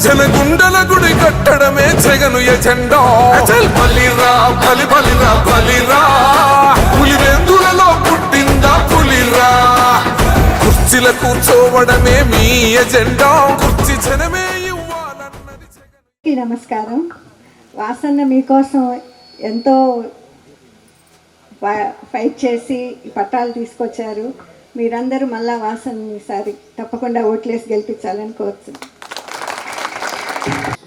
జనగుండల గుడి కట్టడమే జగను ఎజెండా. అచల్ బలిరా బలి బలిరా. బలిరా పులివెందులలో పుట్టిందా పులిరా? కుర్చీల కూర్చోవడమే మీ ఎజెండా. కుర్చీ జనమే ఇవ్వాలన్నది నమస్కారం. వాసన్న మీకోసం ఎంతో ఫై- ఫైట్ చేసి పట్టాలు తీసుకొచ్చారు. మీరందరూ మళ్ళా వాసన్ ఈసారి తప్పకుండా ఓట్లేసి గెలిపించాలని కోరుతున్నాను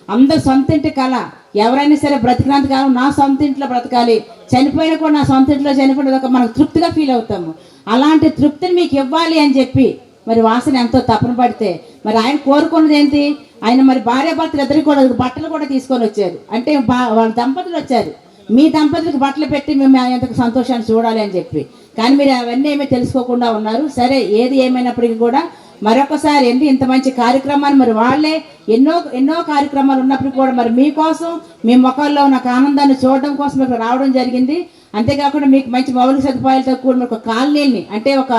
అందరు సొంత ఇంటి కళ ఎవరైనా సరే బ్రతికినంత కాలం నా సొంత ఇంట్లో బ్రతకాలి. చనిపోయినా కూడా నా సొంత ఇంట్లో చనిపోయిన ఒక మనం తృప్తిగా ఫీల్ అవుతాము. అలాంటి తృప్తిని మీకు ఇవ్వాలి అని చెప్పి మరి వాసన ఎంతో తపన పడితే మరి ఆయన కోరుకున్నది ఏంటి? ఆయన మరి భార్య భర్తలు ఇద్దరికి కూడా బట్టలు కూడా తీసుకొని వచ్చారు. అంటే బా- వాళ్ళ దంపతులు వచ్చారు. మీ దంపతులకు బట్టలు పెట్టి మేము ఆయనకు సంతోషాన్ని చూడాలి అని చెప్పి. కానీ మీరు అవన్నీ ఏమీ తెలుసుకోకుండా ఉన్నారు. సరే ఏది ఏమైనప్పటికీ కూడా మరొకసారి ఏంటి ఇంత మంచి కార్యక్రమాన్ని మరి వాళ్ళే ఎన్నో ఎన్నో కార్యక్రమాలు ఉన్నప్పుడు కూడా మరి మీకోసం మీ ముఖాల్లో ఉన్న ఆనందాన్ని చూడడం కోసం ఇక్కడ రావడం జరిగింది. అంతేకాకుండా మీకు మంచి మౌలిక సదుపాయాలతో కూడిన ఒక కాలనీని అంటే ఒక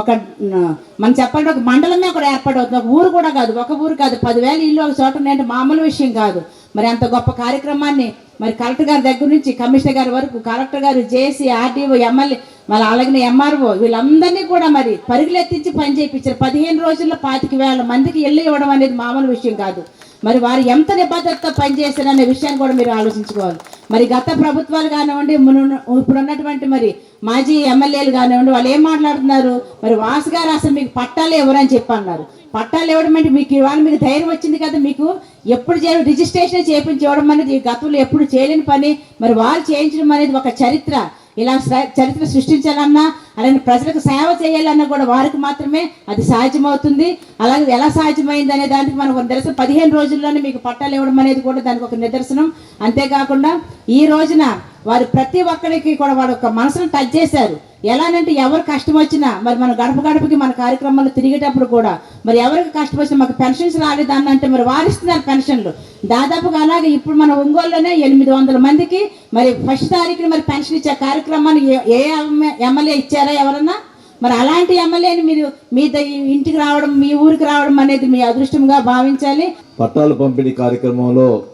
ఒక మనం చెప్పాలంటే ఒక మండలమే కూడా ఏర్పడవుతుంది ఒక ఊరు కూడా కాదు ఒక ఊరు కాదు. పదివేల ఇల్లు ఒక చోట ఉన్నాయంటే మామూలు విషయం కాదు. మరి అంత గొప్ప కార్యక్రమాన్ని మరి కలెక్టర్ గారి దగ్గర నుంచి కమిషనర్ గారి వరకు కలెక్టర్ గారు జేసీ ఆర్డీఓ ఎమ్మెల్యే మళ్ళీ అలాగే ఎంఆర్ఓ వీళ్ళందరినీ కూడా మరి పరుగులెత్తించి పని చేయించారు. పదిహేను రోజుల్లో పాతిక వేల మందికి ఇల్లు ఇవ్వడం అనేది మామూలు విషయం కాదు. మరి వారు ఎంత నిబద్ధతతో పనిచేశారనే విషయాన్ని కూడా మీరు ఆలోచించుకోవాలి. మరి గత ప్రభుత్వాలు కానివ్వండి మును- ఇప్పుడు ఉన్నటువంటి మరి మాజీ ఎమ్మెల్యేలు కానివ్వండి వాళ్ళు ఏం మాట్లాడుతున్నారు? మరి వాసు గారు అసలు మీకు పట్టాలు ఎవరని చెప్పి అన్నారు పట్టాలు ఇవ్వడం అంటే మీకు ఇవాళ మీకు ధైర్యం వచ్చింది కదా మీకు ఎప్పుడు చేయ రిజిస్ట్రేషన్ చేయించి ఇవ్వడం అనేది గతంలో ఎప్పుడు చేయలేని పని. మరి వాళ్ళు చేయించడం అనేది ఒక చరిత్ర. ఇలా చరిత్ర సృష్టించాలన్నా అలాగే ప్రజలకు సేవ చేయాలన్నా కూడా వారికి మాత్రమే అది సాధ్యమవుతుంది. అలాగే ఎలా సాధ్యమైంది అనే దానికి మనకు ఒక నిదర్శనం. పదిహేను రోజుల్లోనే మీకు పట్టాలు ఇవ్వడం అనేది కూడా దానికి ఒక నిదర్శనం. అంతేకాకుండా ఈ రోజున వారు ప్రతి ఒక్కరికి కూడా వాడు ఒక మనసును టచ్ చేశారు. ఎలానంటే ఎవరు కష్టం వచ్చినా మరి మన గడప గడపకి మన కార్యక్రమాలు తిరిగేటప్పుడు కూడా మరి ఎవరికి కష్టం వచ్చినా మాకు పెన్షన్స్ రాలేదన్న అంటే మరి వారిస్తున్నారు పెన్షన్లు. దాదాపుగా అలాగే ఇప్పుడు మన ఒంగోలులోనే ఎనిమిది వందల మందికి మరి ఫస్ట్ తారీఖున మరి పెన్షన్ ఇచ్చే కార్యక్రమాన్ని ఏ- ఏ ఎమ్మెల్యే ఇచ్చారా ఎవరన్నా? మరి అలాంటి ఎమ్మెల్యేని మీరు మీ ఇంటికి రావడం మీ ఊరికి రావడం అనేది మీ అదృష్టంగా భావించాలి. పట్టాలు పంపిణీ కార్యక్రమంలో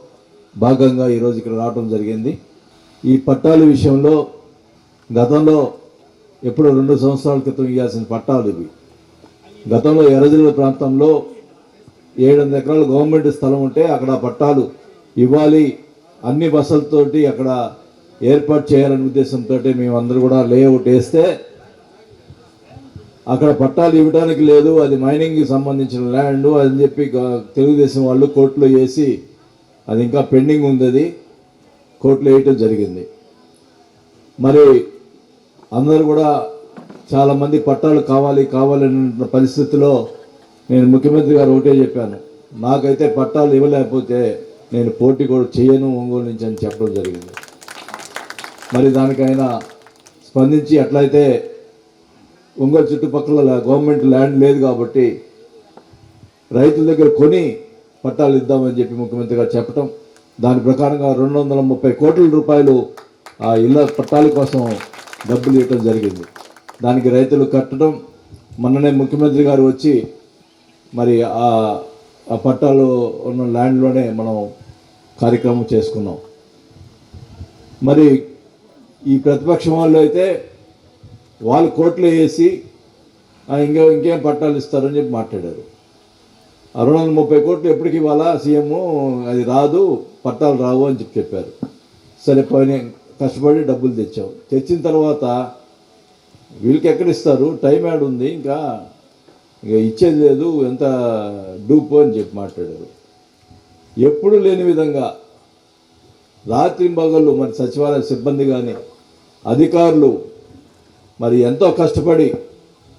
భాగంగా ఈరోజు ఇక్కడ రావడం జరిగింది. ఈ పట్టాల విషయంలో గతంలో ఎప్పుడో రెండు సంవత్సరాల క్రితం ఇవ్వాల్సిన పట్టాలు ఇవి. గతంలో ఎర్రజిల్ల ప్రాంతంలో ఏడు వందల ఎకరాలు గవర్నమెంట్ స్థలం ఉంటే అక్కడ పట్టాలు ఇవ్వాలి. అన్ని బస్సులతోటి అక్కడ ఏర్పాటు చేయాలనే ఉద్దేశంతో మేము కూడా లేఅవుట్ వేస్తే అక్కడ పట్టాలు ఇవ్వడానికి లేదు. అది మైనింగ్కి సంబంధించిన ల్యాండ్ అని చెప్పి తెలుగుదేశం వాళ్ళు కోర్టులో వేసి అది ఇంకా పెండింగ్ ఉంది అది. కోర్టులో వేయటం జరిగింది. మరి అందరూ కూడా చాలామంది పట్టాలు కావాలి కావాలనే పరిస్థితిలో నేను ముఖ్యమంత్రి గారు ఒకటే చెప్పాను. నాకైతే పట్టాలు ఇవ్వలేకపోతే నేను పోటీ కూడా చేయను ఒంగోలు నుంచి అని చెప్పడం జరిగింది. మరి దానికైనా స్పందించి ఎట్లయితే ఒంగోలు చుట్టుపక్కల గవర్నమెంట్ ల్యాండ్ లేదు కాబట్టి రైతుల దగ్గర కొని పట్టాలు ఇద్దామని చెప్పి ముఖ్యమంత్రి గారు చెప్పటం. దాని ప్రకారంగా రెండు వందల ముప్పై కోట్ల రూపాయలు ఆ ఇళ్ళ పట్టాల కోసం డబ్బులు ఇవ్వటం జరిగింది. దానికి రైతులు కట్టడం మొన్ననే ముఖ్యమంత్రి గారు వచ్చి మరి ఆ పట్టాలో పట్టాలు ఉన్న ల్యాండ్లోనే మనం కార్యక్రమం చేసుకున్నాం. మరి ఈ ప్రతిపక్షం వాళ్ళు అయితే వాళ్ళు కోట్లు వేసి ఇంకా ఇంకేం పట్టాలు ఇస్తారని చెప్పి మాట్లాడారు. ఆ రెండు వందల ముప్పై కోట్లు ఎప్పటికి ఇవ్వాలా? సీఎం అది రాదు పట్టాలు రావు అని చెప్పి చెప్పారు. సరే పోయిన కష్టపడి డబ్బులు తెచ్చాం. తెచ్చిన తర్వాత వీళ్ళకి ఎక్కడ ఇస్తారు? టైం యాడ్ ఉంది. ఇంకా ఇక ఇచ్చేది లేదు. ఎంత డూపు అని చెప్పి మాట్లాడారు. ఎప్పుడు లేని విధంగా రాత్రి పగళ్ళు మరి సచివాలయ సిబ్బంది కానీ అధికారులు మరి ఎంతో కష్టపడి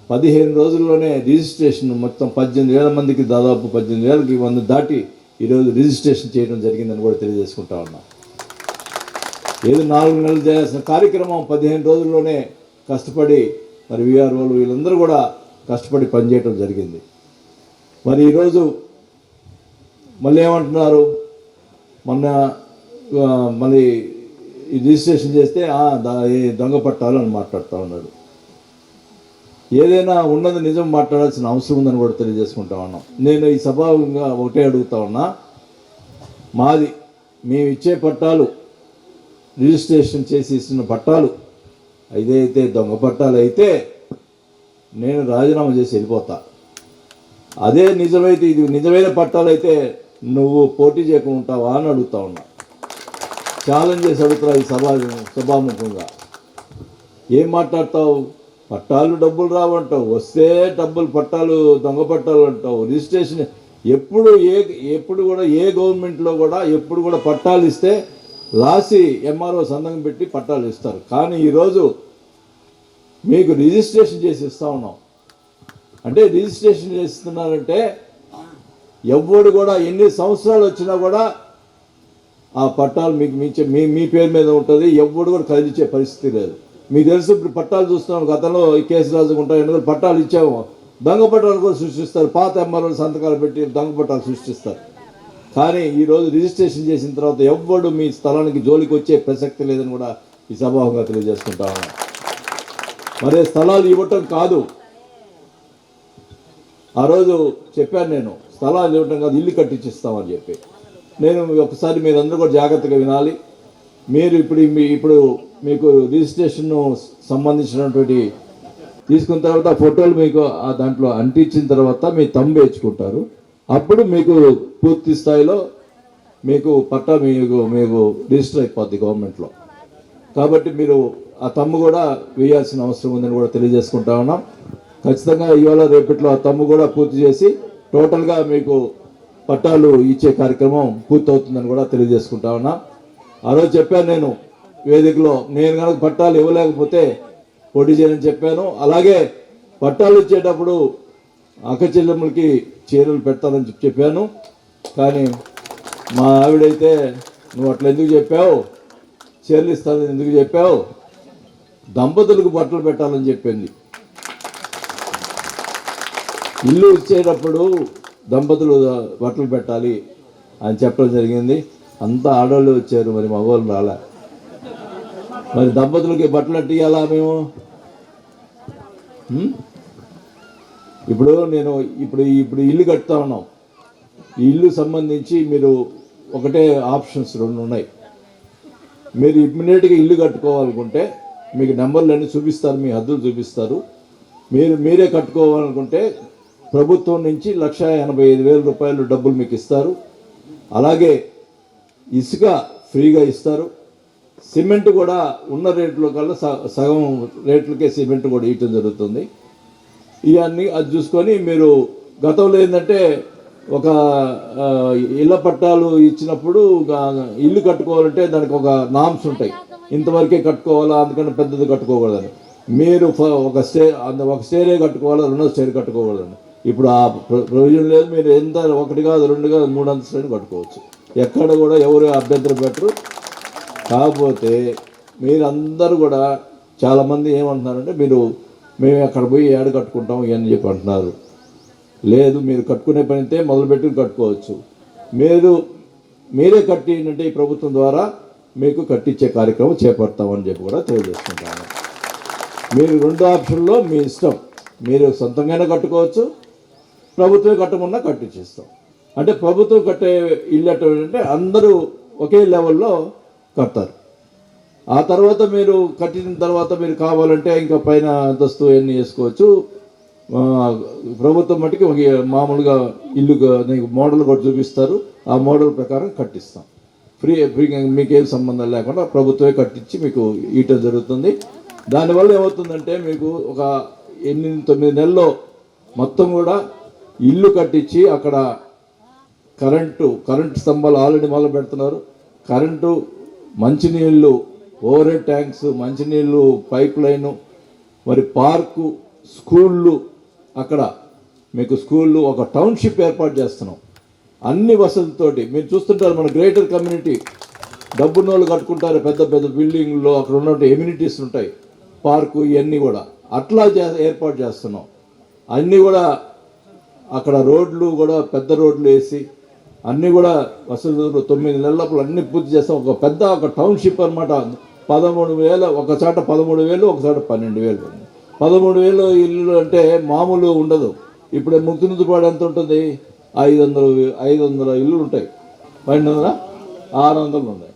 పదిహేను రోజుల్లోనే రిజిస్ట్రేషన్ మొత్తం పద్దెనిమిది వేల మందికి దాదాపు పద్దెనిమిది వేలకి వంద దాటి ఈరోజు రిజిస్ట్రేషన్ చేయడం జరిగిందని కూడా తెలియజేసుకుంటా ఉన్నాం. ఏదో నాలుగు నెలలు చేయాల్సిన కార్యక్రమం పదిహేను రోజుల్లోనే కష్టపడి మరి వీఆర్ఓలు వీళ్ళందరూ కూడా కష్టపడి పనిచేయటం జరిగింది. మరి ఈరోజు మళ్ళీ ఏమంటున్నారు? మొన్న మళ్ళీ ఈ రిజిస్ట్రేషన్ చేస్తే దొంగ పట్టాలు అని మాట్లాడుతూ ఉన్నాడు ఏదైనా ఉన్నది నిజం మాట్లాడాల్సిన అవసరం ఉందని కూడా తెలియజేసుకుంటా ఉన్నాం. నేను ఈ స్వభావంగా ఒకటే అడుగుతా ఉన్నా మాది మేము ఇచ్చే పట్టాలు రిజిస్ట్రేషన్ చేసి ఇస్తున్న పట్టాలు ఇదైతే దొంగ పట్టాలు అయితే నేను రాజీనామా చేసి వెళ్ళిపోతా. అదే నిజమైతే ఇది నిజమైన పట్టాలు అయితే నువ్వు పోటీ చేయకుండా ఉంటావా అని అడుగుతా ఉన్నా. ఛాలెంజ్ చేసి అడుగుతున్నా ఈ సభా సభాముఖంగా. ఏం మాట్లాడతావు? పట్టాలు డబ్బులు రావంటావు. వస్తే డబ్బులు పట్టాలు దొంగ పట్టాలు అంటావు. రిజిస్ట్రేషన్ ఎప్పుడు ఏ ఎప్పుడు కూడా ఏ గవర్నమెంట్లో కూడా ఎప్పుడు కూడా పట్టాలు ఇస్తే రాసి ఎంఆర్ఓ సంతకం పెట్టి పట్టాలు ఇస్తారు. కానీ ఈరోజు మీకు రిజిస్ట్రేషన్ చేసి ఇస్తా ఉన్నాం. అంటే రిజిస్ట్రేషన్ చేస్తున్నారంటే ఎవ్వడు కూడా ఎన్ని సంవత్సరాలు వచ్చినా కూడా ఆ పట్టాలు మీకు మీ మీ మీ పేరు మీద ఉంటుంది. ఎవ్వడు కూడా కదిలించే పరిస్థితి లేదు. మీకు తెలుసు ఇప్పుడు పట్టాలు చూస్తున్నాం. గతంలో ఈ కేసు రాజుకుంటా ఎందుకంటే పట్టాలు ఇచ్చాము. దొంగ పట్టాలు కూడా సృష్టిస్తారు. పాత ఎంఆర్ఓ సంతకాలు పెట్టి దొంగ పట్టాలు సృష్టిస్తారు. కానీ ఈరోజు రిజిస్ట్రేషన్ చేసిన తర్వాత ఎవ్వడు మీ స్థలానికి జోలికి వచ్చే ప్రసక్తి లేదని కూడా ఈ సభావంగా తెలియజేసుకుంటా ఉన్నాం. మరే స్థలాలు ఇవ్వటం కాదు. ఆ రోజు చెప్పాను నేను స్థలాలు ఇవ్వటం కాదు ఇల్లు కట్టించిస్తామని చెప్పి. నేను ఒకసారి మీరందరూ కూడా జాగ్రత్తగా వినాలి. మీరు ఇప్పుడు మీ ఇప్పుడు మీకు రిజిస్ట్రేషన్ సంబంధించినటువంటి తీసుకున్న తర్వాత ఆ ఫోటోలు మీకు ఆ దాంట్లో అంటించిన తర్వాత మీ తమ్ము వేయించుకుంటారు. అప్పుడు మీకు పూర్తి స్థాయిలో మీకు పట్టా మీకు మీకు రిజిస్టర్ అయిపోద్ది గవర్నమెంట్లో. కాబట్టి మీరు ఆ తమ్ము కూడా వేయాల్సిన అవసరం ఉందని కూడా తెలియజేసుకుంటా ఉన్నాం. ఖచ్చితంగా ఇవాళ రేపట్లో ఆ తమ్ము కూడా పూర్తి చేసి టోటల్గా మీకు పట్టాలు ఇచ్చే కార్యక్రమం పూర్తవుతుందని కూడా తెలియజేసుకుంటా ఉన్నా. ఆ రోజు చెప్పాను నేను వేదికలో నేను కనుక పట్టాలు ఇవ్వలేకపోతే పోటీ చేయని చెప్పాను. అలాగే పట్టాలు ఇచ్చేటప్పుడు అక్కచెల్లెమ్మలకి చీరలు పెడతానని చెప్పి చెప్పాను. కానీ మా ఆవిడైతే నువ్వు అట్లా ఎందుకు చెప్పావు? చీరలు ఇస్తానని ఎందుకు చెప్పావు? దంపతులకు బట్టలు పెట్టాలని చెప్పింది. ఇల్లు ఇచ్చేటప్పుడు దంపతులు బట్టలు పెట్టాలి అని చెప్పడం జరిగింది. అంతా ఆడవాళ్ళు వచ్చారు మరి మగవాళ్ళు రాలే. మరి దంపతులకి బట్టలు అట్టియాలా మేము? ఇప్పుడు నేను ఇప్పుడు ఇప్పుడు ఇల్లు కట్టుతా ఉన్నాం. ఈ ఇల్లు సంబంధించి మీరు ఒకటే ఆప్షన్స్ రెండు ఉన్నాయి. మీరు ఇమ్మీడియట్గా ఇల్లు కట్టుకోవాలనుకుంటే మీకు నెంబర్లు అన్నీ చూపిస్తారు మీ హద్దులు చూపిస్తారు. మీరు మీరే కట్టుకోవాలనుకుంటే ప్రభుత్వం నుంచి లక్ష ఎనభై ఐదు వేల రూపాయలు డబ్బులు మీకు ఇస్తారు. అలాగే ఇసుక ఫ్రీగా ఇస్తారు. సిమెంట్ కూడా ఉన్న రేట్లో కల్లా సగం రేట్లకే సిమెంట్ కూడా ఇవ్వటం జరుగుతుంది. ఇవన్నీ అది చూసుకొని మీరు గతంలో ఏంటంటే ఒక ఇళ్ళ పట్టాలు ఇచ్చినప్పుడు ఇల్లు కట్టుకోవాలంటే దానికి ఒక నామ్స్ ఉంటాయి. ఇంతవరకే కట్టుకోవాలా? అందుకని పెద్దది కట్టుకోకూడదని. మీరు ఒక స్టే అంద- ఒక స్టేరే కట్టుకోవాలా? రెండో స్టేర్ కట్టుకోకూడదని. ఇప్పుడు ఆ ప్రొవిజన్ లేదు. మీరు ఎంత ఒకటి కాదు రెండు కాదు మూడు అంతస్తులు కట్టుకోవచ్చు. ఎక్కడ కూడా ఎవరు అభ్యంతరం పెట్టరు. కాకపోతే మీరందరూ కూడా చాలామంది ఏమంటున్నారంటే మీరు మేము అక్కడ పోయి ఏడు కట్టుకుంటాం ఇవన్నీ చెప్పి అంటున్నారు. లేదు మీరు కట్టుకునే పని అయితే మొదలుపెట్టుకుని కట్టుకోవచ్చు. మీరు మీరే కట్టిందంటే ఈ ప్రభుత్వం ద్వారా మీకు కట్టించే కార్యక్రమం చేపడతామని చెప్పి కూడా తెలియజేసుకుంటాను. మీరు రెండు ఆప్షన్లో మీ ఇష్టం. మీరు సొంతంగానే కట్టుకోవచ్చు ప్రభుత్వమే కట్టమన్నా కట్టించేస్తాం. అంటే ప్రభుత్వం కట్టే ఇల్లు అంటే అందరూ ఒకే లెవెల్లో కడతారు. ఆ తర్వాత మీరు కట్టిన తర్వాత మీరు కావాలంటే ఇంకా పైన అంతస్తు అన్నీ వేసుకోవచ్చు. ప్రభుత్వం మటుకి ఒక మామూలుగా ఇల్లు మోడల్ కూడా చూపిస్తారు. ఆ మోడల్ ప్రకారం కట్టిస్తాం. ఫ్రీ ఫ్రీ మీకేం సంబంధం లేకుండా ప్రభుత్వమే కట్టించి మీకు ఇయటం జరుగుతుంది. దానివల్ల ఏమవుతుందంటే మీకు ఒక ఎనిమిది తొమ్మిది నెలల్లో మొత్తం కూడా ఇల్లు కట్టించి అక్కడ కరెంటు కరెంటు స్తంభాలు ఆల్రెడీ మొదలు పెడుతున్నారు. కరెంటు మంచినీళ్ళు ఓవర్ హెడ్ ట్యాంక్స్ మంచినీళ్ళు పైప్ లైను మరి పార్కు స్కూళ్ళు అక్కడ మీకు స్కూళ్ళు ఒక టౌన్షిప్ ఏర్పాటు చేస్తున్నాం. అన్ని వసతులతోటి. మీరు చూస్తుంటారు మన గ్రేటర్ కమ్యూనిటీ. డబ్బున్న వాళ్ళు కట్టుకుంటారు పెద్ద పెద్ద బిల్డింగ్లో అక్కడ ఉన్నట్టు ఎమ్యూనిటీస్ ఉంటాయి. పార్కు ఇవన్నీ కూడా. అట్లా చే ఏర్పాటు చేస్తున్నాం. అన్నీ కూడా అక్కడ రోడ్లు కూడా పెద్ద రోడ్లు వేసి అన్నీ కూడా వసతులు తొమ్మిది నెలలప్పుడు అన్ని పూర్తి చేస్తాం. ఒక పెద్ద ఒక టౌన్షిప్ అనమాట పదమూడు వేల ఒక చాట పదమూడు వేలు ఒక చాట పన్నెండు వేలు. పదమూడు వేలు ఇల్లు అంటే మామూలు ఉండదు. ఇప్పుడు ముక్తినుతుపాడు ఎంత ఉంటుంది? ఐదు వందలు ఐదు వందల ఇల్లు ఉంటాయి. పన్నెండు వందల ఆరు వందలు ఉన్నాయి.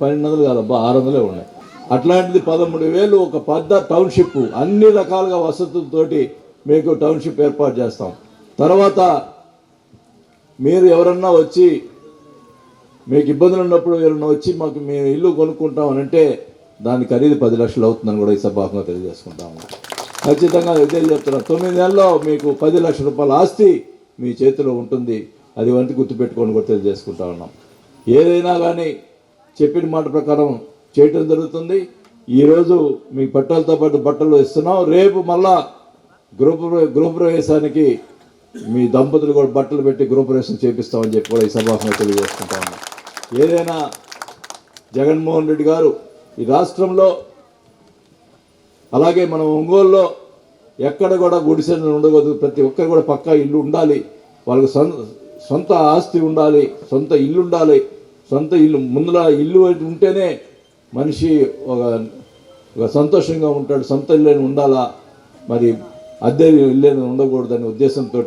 పన్నెండు వందలు కాదబ్బా ఆరు వందలే ఉన్నాయి. అట్లాంటిది పదమూడు వేలు ఒక పెద్ద టౌన్షిప్. అన్ని రకాలుగా వసతులతోటి మీకు టౌన్షిప్ ఏర్పాటు చేస్తాం. తర్వాత మీరు ఎవరన్నా వచ్చి మీకు ఇబ్బందులు ఉన్నప్పుడు ఎవరైనా వచ్చి మాకు మేము ఇల్లు కొనుక్కుంటాం అని అంటే దాని ఖరీదు పది లక్షలు అవుతుందని కూడా ఈ సభాగంగా తెలియజేసుకుంటాము. ఖచ్చితంగా ఇదే చెప్తున్నాను తొమ్మిది నెలల్లో మీకు పది లక్షల రూపాయల ఆస్తి మీ చేతిలో ఉంటుంది. అది వంటి గుర్తుపెట్టుకొని కూడా తెలియజేసుకుంటా ఉన్నాం. ఏదైనా కానీ చెప్పిన మాట ప్రకారం చేయటం జరుగుతుంది. ఈరోజు మీ బట్టలతో పాటు బట్టలు ఇస్తున్నాం రేపు మళ్ళా గృహ గృహప్రవేశానికి మీ దంపతులు కూడా బట్టలు పెట్టి గృహప్రవేశం చేపిస్తామని చెప్పి కూడా ఈ సభాగంగా తెలియజేసుకుంటా ఏదైనా జగన్మోహన్ రెడ్డి గారు ఈ రాష్ట్రంలో అలాగే మన ఒంగోలులో ఎక్కడ కూడా గుడిసెలు ఉండకూడదు ప్రతి ఒక్కరు కూడా పక్కా ఇల్లు ఉండాలి వాళ్ళకు సొంత సొంత ఆస్తి ఉండాలి సొంత ఇల్లు ఉండాలి సొంత ఇల్లు ముందుల ఇల్లు ఉంటేనే మనిషి ఒక ఒక సంతోషంగా ఉంటాడు సొంత ఇల్లు ఉండాలా మరి అద్దె ఇల్లు ఉండకూడదనే ఉద్దేశంతో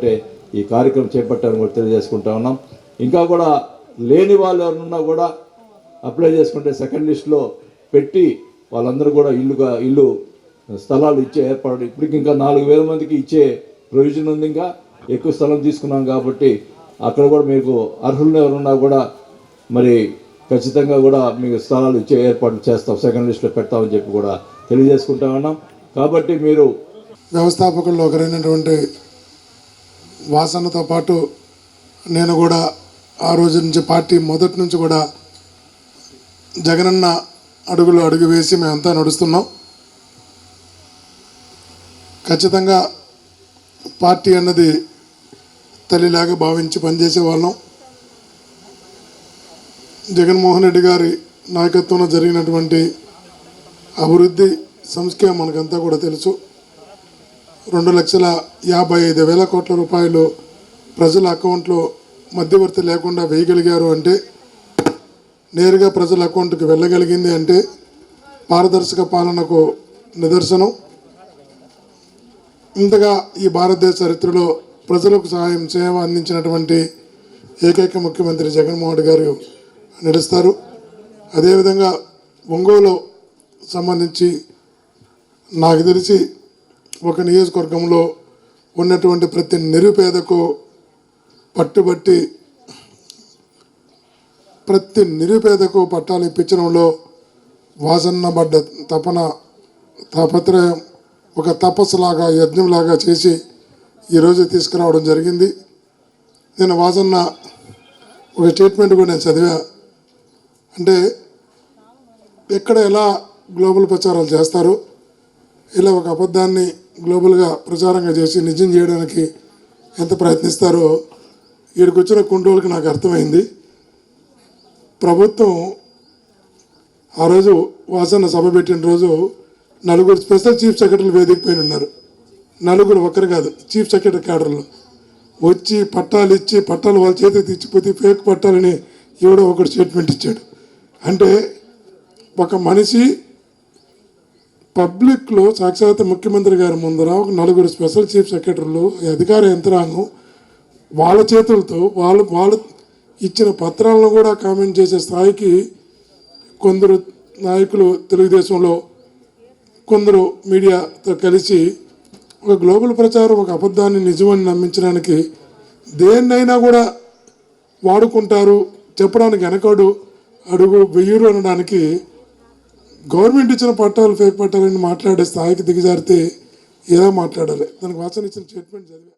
ఈ కార్యక్రమం చేపట్టాలని కూడా తెలియజేసుకుంటా ఉన్నాం. ఇంకా కూడా లేని వాళ్ళు ఎవరున్నా కూడా అప్లై చేసుకుంటే సెకండ్ లిస్ట్లో పెట్టి వాళ్ళందరూ కూడా ఇల్లుగా ఇల్లు స్థలాలు ఇచ్చే ఏర్పాటు. ఇప్పటికి ఇంకా నాలుగు వేల మందికి ఇచ్చే ప్రొవిజన్ ఉంది ఇంకా. ఎక్కువ స్థలం తీసుకున్నాం కాబట్టి అక్కడ కూడా మీకు అర్హులు ఎవరున్నా కూడా మరి ఖచ్చితంగా కూడా మీకు స్థలాలు ఇచ్చే ఏర్పాటు చేస్తాం. సెకండ్ లిస్ట్లో పెడతామని చెప్పి కూడా తెలియజేసుకుంటా ఉన్నాం. కాబట్టి మీరు వ్యవస్థాపకుల్లో ఒకరైనటువంటి వాసనతో పాటు నేను కూడా ఆ రోజు నుంచి పార్టీ మొదటి నుంచి కూడా జగనన్న అడుగులు అడుగు వేసి మేమంతా నడుస్తున్నాం. ఖచ్చితంగా పార్టీ అన్నది తల్లిలాగా భావించి పనిచేసే వాళ్ళం. జగన్మోహన్ రెడ్డి గారి నాయకత్వంలో జరిగినటువంటి అభివృద్ధి సంస్కే మనకంతా కూడా తెలుసు. రెండు లక్షల యాభై ఐదు వేల కోట్ల రూపాయలు ప్రజల అకౌంట్లో మధ్యవర్తి లేకుండా వేయగలిగారు అంటే నేరుగా ప్రజల అకౌంట్కి వెళ్ళగలిగింది అంటే పారదర్శక పాలనకు నిదర్శనం. ఇంతగా ఈ భారతదేశ చరిత్రలో ప్రజలకు సహాయం సేవ అందించినటువంటి ఏకైక ముఖ్యమంత్రి జగన్మోహన్ గారు నడుస్తారు అదేవిధంగా ఒంగోలు సంబంధించి నాకు తెలిసి ఒక నియోజకవర్గంలో ఉన్నటువంటి ప్రతి నిరుపేదకు పట్టుబట్టి ప్రతి నిరుపేదకు పట్టాలు ఇప్పించడంలో వాసన్న పడ్డ తపన తాపత్రయం ఒక తపస్సులాగా యజ్ఞంలాగా చేసి ఈరోజు తీసుకురావడం జరిగింది. నేను వాసన్న ఒక స్టేట్మెంట్ కూడా నేను చదివా. అంటే ఎక్కడ ఎలా గ్లోబల్ ప్రచారాలు చేస్తారు ఇలా ఒక అబద్ధాన్ని గ్లోబల్గా ప్రచారంగా చేసి నిజం చేయడానికి ఎంత ప్రయత్నిస్తారో ఇక్కడికి వచ్చిన కుండోళ్ళకి నాకు అర్థమైంది. ప్రభుత్వం ఆ రోజు వాసన సభ పెట్టిన రోజు నలుగురు స్పెషల్ చీఫ్ సెక్రటరీలు వేదిక పైన ఉన్నారు. నలుగురు ఒక్కరు కాదు చీఫ్ సెక్రటరీ క్యాడర్లో. వచ్చి పట్టాలు ఇచ్చి పట్టాలు వాళ్ళ చేతికి తెచ్చిపోతే ఫేక్ పట్టాలని ఎవడో ఒకడు స్టేట్మెంట్ ఇచ్చాడు. అంటే ఒక మనిషి పబ్లిక్లో సాక్షాత్ ముఖ్యమంత్రి గారి ముందర ఒక నలుగురు స్పెషల్ చీఫ్ సెక్రటరీలు అధికార యంత్రాంగం వాళ్ళ చేతులతో వాళ్ళు వాళ్ళు ఇచ్చిన పత్రాలను కూడా కామెంట్ చేసే స్థాయికి కొందరు నాయకులు తెలుగుదేశంలో కొందరు మీడియాతో కలిసి ఒక గ్లోబల్ ప్రచారం ఒక అబద్ధాన్ని నిజమని నమ్మించడానికి దేన్నైనా కూడా వాడుకుంటారు. చెప్పడానికి వెనకాడు అడుగు వెయ్యరు అనడానికి గవర్నమెంట్ ఇచ్చిన పట్టాలు ఫేక్ పట్టాలని మాట్లాడే స్థాయికి దిగజారితే ఎలా మాట్లాడాలి? దానికి వాసన ఇచ్చిన స్టేట్మెంట్ చదివా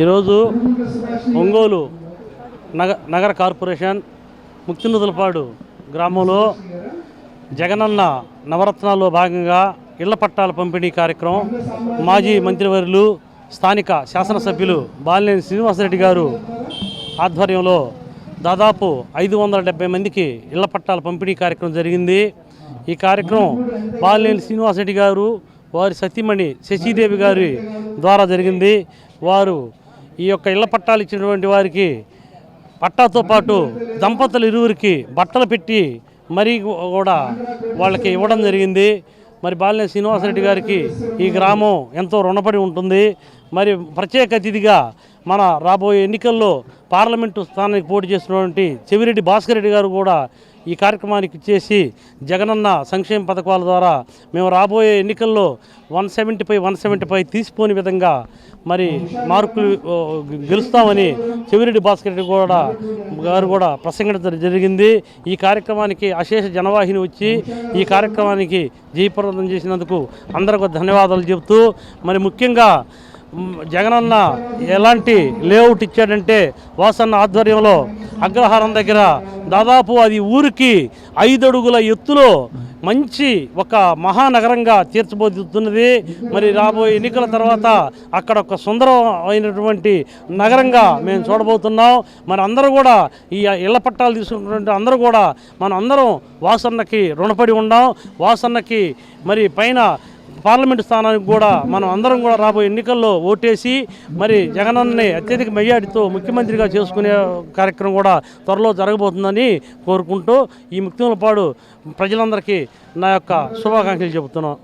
ఈరోజు ఒంగోలు నగ నగర కార్పొరేషన్ ముక్తినుదలపాడు గ్రామంలో జగనన్న నవరత్నాల్లో భాగంగా ఇళ్ళ పట్టాల పంపిణీ కార్యక్రమం మాజీ మంత్రివర్యులు స్థానిక శాసనసభ్యులు బాలినేని శ్రీనివాసరెడ్డి గారు ఆధ్వర్యంలో దాదాపు ఐదు వందల డెబ్బై మందికి ఇళ్ళ పట్టాల పంపిణీ కార్యక్రమం జరిగింది. ఈ కార్యక్రమం బాలినేని శ్రీనివాసరెడ్డి గారు వారి సతీమణి శశీదేవి గారి ద్వారా జరిగింది. వారు ఈ యొక్క ఇళ్ళ పట్టాలు ఇచ్చినటువంటి వారికి పట్టాతో పాటు దంపతులు ఇరువురికి బట్టలు పెట్టి మరీ కూడా వాళ్ళకి ఇవ్వడం జరిగింది. మరి బాలినేని శ్రీనివాసరెడ్డి గారికి ఈ గ్రామం ఎంతో రుణపడి ఉంటుంది. మరి ప్రత్యేక అతిథిగా మన రాబోయే ఎన్నికల్లో పార్లమెంటు స్థానానికి పోటీ చేసినటువంటి చెవిరెడ్డి భాస్కర్ రెడ్డి గారు కూడా ఈ కార్యక్రమానికి ఇచ్చేసి జగనన్న సంక్షేమ పథకాల ద్వారా మేము రాబోయే ఎన్నికల్లో one seventy five one seventy five తీసిపోని విధంగా మరి మార్కులు గెలుస్తామని చెవిరెడ్డి భాస్కర్ రెడ్డి కూడా గారు కూడా ప్రసంగించడం జరిగింది. ఈ కార్యక్రమానికి అశేష జనవాహిని వచ్చి ఈ కార్యక్రమానికి జయప్రదం చేసినందుకు అందరికీ ధన్యవాదాలు చెబుతూ మరి ముఖ్యంగా జగనన్న ఎలాంటి లేఅవుట్ ఇచ్చాడంటే వాసన్న ఆధ్వర్యంలో అగ్రహారం దగ్గర దాదాపు అది ఊరికి ఐదు అడుగుల ఎత్తులో మంచి ఒక మహానగరంగా తీర్చబోతున్నది. మరి రాబోయే ఎన్నికల తర్వాత అక్కడ ఒక సుందరమైనటువంటి నగరంగా మేము చూడబోతున్నాం. మరి అందరూ కూడా ఈ ఇళ్ళ పట్టాలు తీసుకున్నటువంటి అందరూ కూడా మనం అందరం వాసన్నకి రుణపడి ఉన్నాం. వాసన్నకి మరి పైన పార్లమెంట్ స్థానానికి కూడా మనం అందరం కూడా రాబోయే ఎన్నికల్లో ఓటేసి మరి జగనన్నని అత్యధిక మెజార్టీతో ముఖ్యమంత్రిగా చేసుకునే కార్యక్రమం కూడా త్వరలో జరగబోతుందని కోరుకుంటూ ఈ ముక్తిములపాడు ప్రజలందరికీ నా యొక్క శుభాకాంక్షలు చెబుతున్నాను.